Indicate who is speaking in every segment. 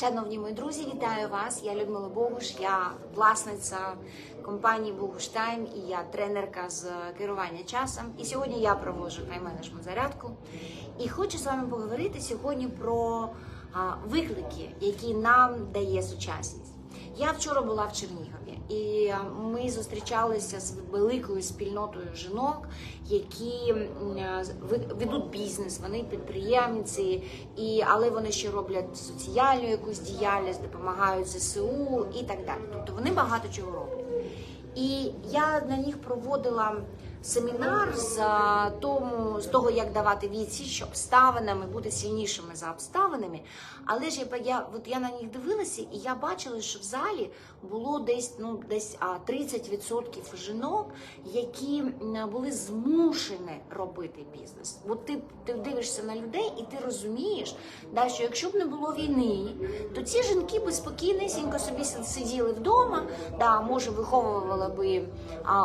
Speaker 1: Шановні мої друзі, вітаю вас. Я Людмила Богуш, я власниця компанії Богуш Тайм і я тренерка з керування часом. І сьогодні я проводжу тайм-менеджмент зарядку. І хочу з вами поговорити сьогодні про виклики, які нам дає сучасність. Я вчора була в Чернігові, і ми зустрічалися з великою спільнотою жінок, які е, вед- ведуть бізнес, вони підприємці, і але вони ще роблять соціальну якусь діяльність, допомагають ЗСУ і так далі. Тобто вони багато чого роблять. І я на них проводила семінар з тому з того, як давати відсіч обставинами, бути сильнішими за обставинами. Але ж я, я от я на них дивилася, і я бачила, що в залі було десь ну десь а, 30% жінок, які були змушені робити бізнес. От ти, ти дивишся на людей, і ти розумієш, да, що якщо б не було війни, то ці жінки би спокійнесенько собі сиділи вдома, да, може виховували би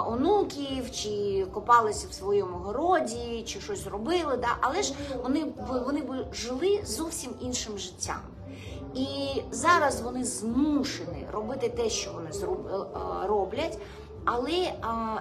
Speaker 1: онуків, чи копалися в своєму городі, чи щось робили. Да, але ж вони вони б жили зовсім іншим життям. І зараз вони змушені робити те, що вони е, роблять, але а,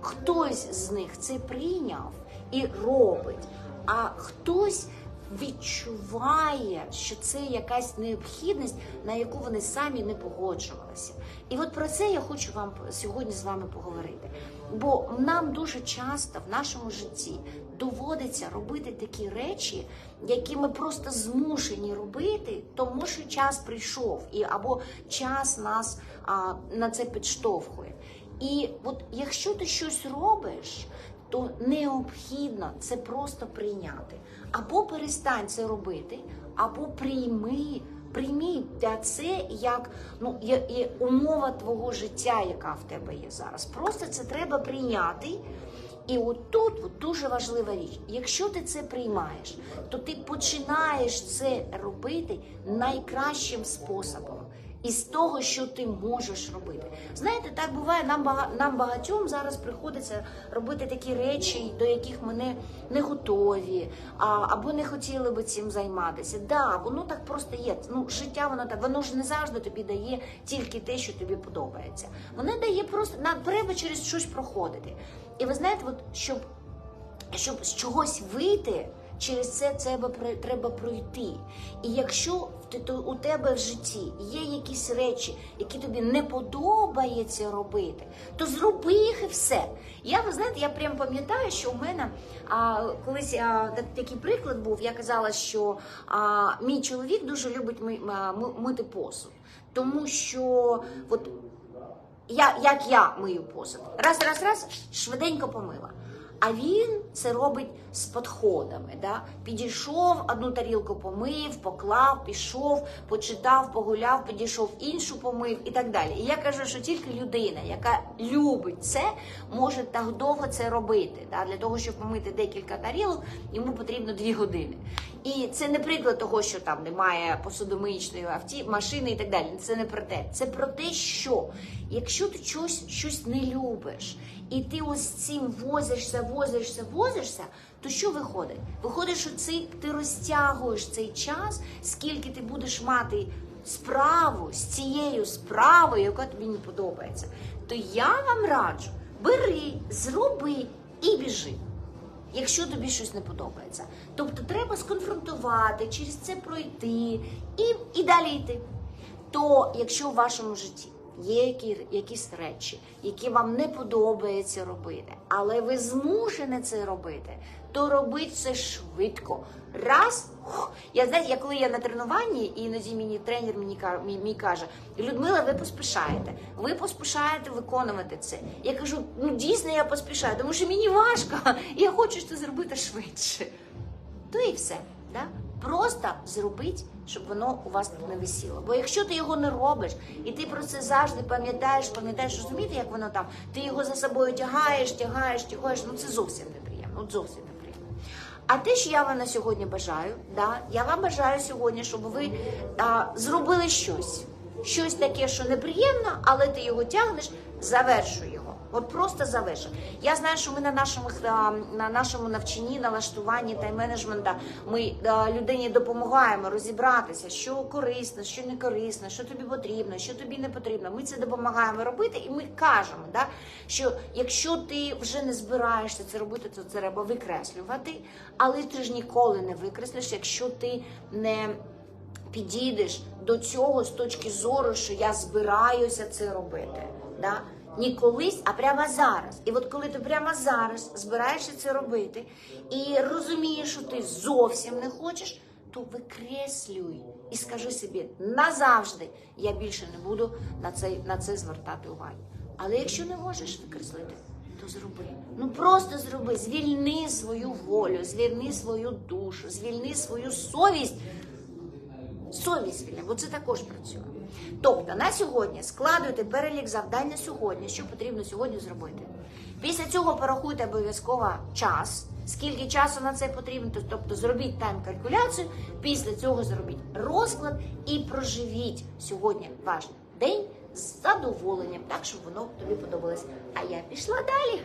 Speaker 1: хтось з них це прийняв і робить, а хтось відчуває, що це якась необхідність, на яку вони самі не погоджувалися. І от про це я хочу вам сьогодні з вами поговорити. Бо нам дуже часто в нашому житті доводиться робити такі речі, які ми просто змушені робити, тому що час прийшов, і або час нас а, на це підштовхує. І от якщо ти щось робиш, то необхідно це просто прийняти. Або перестань це робити, або прийми. Приймі це як ну є, умова твого життя, яка в тебе є зараз. Просто це треба прийняти. І от тут от дуже важлива річ. Якщо ти це приймаєш, то ти починаєш це робити найкращим способом. Із того, що ти можеш робити. Знаєте, так буває, нам нам багатьом зараз приходиться робити такі речі, до яких ми не, не готові, а, або не хотіли би цим займатися. Да, воно так просто є. Ну, життя воно так, воно ж не завжди тобі дає тільки те, що тобі подобається. Воно дає просто нам треба через щось проходити. І ви знаєте, от щоб щоб з чогось вийти, через це треба, треба пройти. І якщо у тебе в житті є якісь речі, які тобі не подобається робити, то зроби їх і все. Я ви знаєте, я прям пам'ятаю, що у мене а, колись а, так, такий приклад був. Я казала, що а, мій чоловік дуже любить ми, а, мити посуд, тому що от я, як я мию посуд. Раз, раз, раз, швиденько помила. А він це робить з підходами. Да? Підійшов, одну тарілку помив, поклав, пішов, почитав, погуляв, підійшов іншу помив і так далі. І я кажу, що тільки людина, яка любить це, може так довго це робити. Да? Для того, щоб помити декілька тарілок, йому потрібно дві години. І це не приклад того, що там немає посудомиїчної авті, машини і так далі. Це не про те. Це про те, що якщо ти щось, щось не любиш, і ти ось цим возишся, возишся, возишся, то що виходить? Виходить, що цей, ти розтягуєш цей час, скільки ти будеш мати справу з цією справою, яка тобі не подобається. То я вам раджу, бери, зроби і біжи якщо тобі щось не подобається. Тобто треба сконфронтувати, через це пройти і, і далі йти. То якщо в вашому житті є які, якісь речі, які вам не подобається робити, але ви змушені це робити, то робіть це швидко. Раз, ух, я знаєте, я коли я на тренуванні, і іноді мені тренер мені мій каже: Людмила, ви поспішаєте, ви поспішаєте виконувати це. Я кажу, ну дійсно я поспішаю, тому що мені важко, я хочу це зробити швидше. То і все. Да? Просто зробіть, щоб воно у вас не висіло. Бо якщо ти його не робиш, і ти про це завжди пам'ятаєш, пам'ятаєш, розумієте, як воно там, ти його за собою тягаєш, тягаєш, тягаєш, ну це зовсім неприємно. От зовсім неприємно. А те, що я вам на сьогодні бажаю, да, я вам бажаю сьогодні, щоб ви а, зробили щось. Щось таке, що неприємно, але ти його тягнеш, завершуй. От просто заверши. Я знаю, що ми на нашому на нашому навчанні, налаштуванні тайм-менеджмента ми людині допомагаємо розібратися, що корисно, що не корисно, що тобі потрібно, що тобі не потрібно. Ми це допомагаємо робити, і ми кажемо, да, що якщо ти вже не збираєшся це робити, то це треба викреслювати, але ти ж ніколи не викреслиш, якщо ти не підійдеш до цього з точки зору, що я збираюся це робити. Да? Не колись, а прямо зараз. І от коли ти прямо зараз збираєшся це робити і розумієш, що ти зовсім не хочеш, то викреслюй і скажи собі назавжди, я більше не буду на це, на це звертати увагу. Але якщо не можеш викреслити, то зроби. Ну просто зроби, звільни свою волю, звільни свою душу, звільни свою совість совість бо це також працює. Тобто на сьогодні складуйте перелік завдань на сьогодні, що потрібно сьогодні зробити. Після цього порахуйте обов'язково час, скільки часу на це потрібно, тобто зробіть тайм-калькуляцію, після цього зробіть розклад і проживіть сьогодні ваш день з задоволенням, так щоб воно тобі подобалось. А я пішла далі.